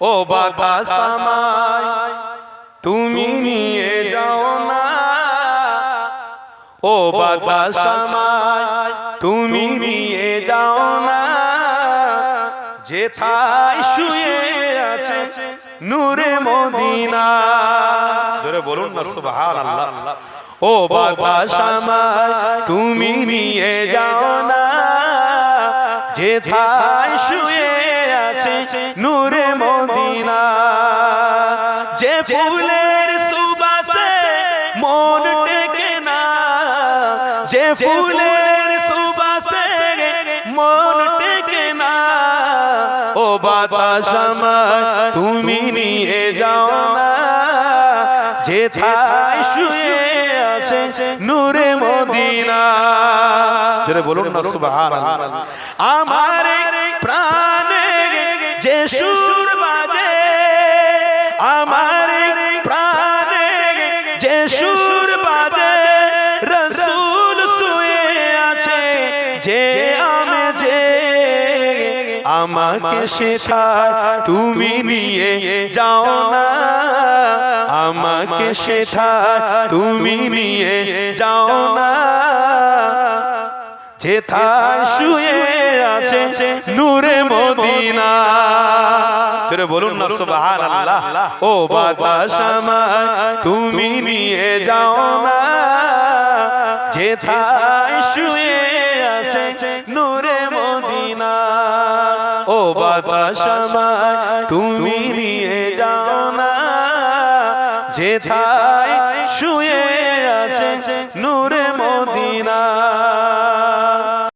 ও বাবা সামাই, তুমি নিয়ে যাও না। ও বাবা সামাই, তুমি নিয়ে যাও না। যেথায় শুয়ে আছে নূরে মদিনা। জোরে বলুন না, সুবহানাল্লাহ। ও বাবা সামাই, তুমি নিয়ে যাও না। যে যেথায় শুয়ে আছে নূরে যে ফুলের সুবাসে মন টেকে না, যে ফুলের সুবাসে মন টেকে না, ও বাতাস আমার, তুমি নিয়ে যাও না। যেথায় শুয়ে আছে নূরে মদিনা। জোরে বলুন না, সুবহানাল্লাহ। আমার প্রাণে যে যে আমি যে আমাকে শেখায়, তুমি নিয়ে যাও না। আমাকে শেখায়, তুমি নিয়ে যাও না। যেথায় শুয়ে আছে নূরে মদিনা। করে বলুন না, সুবহানাল্লাহ। ও বাতাস আমার তুমি নিয়ে যাও না। যেথায় শুয়ে আছে নূরে মদিনা। ও বাবা সময় তুমি নিয়ে যাও না। যেথায় শুয়ে আছে নূরে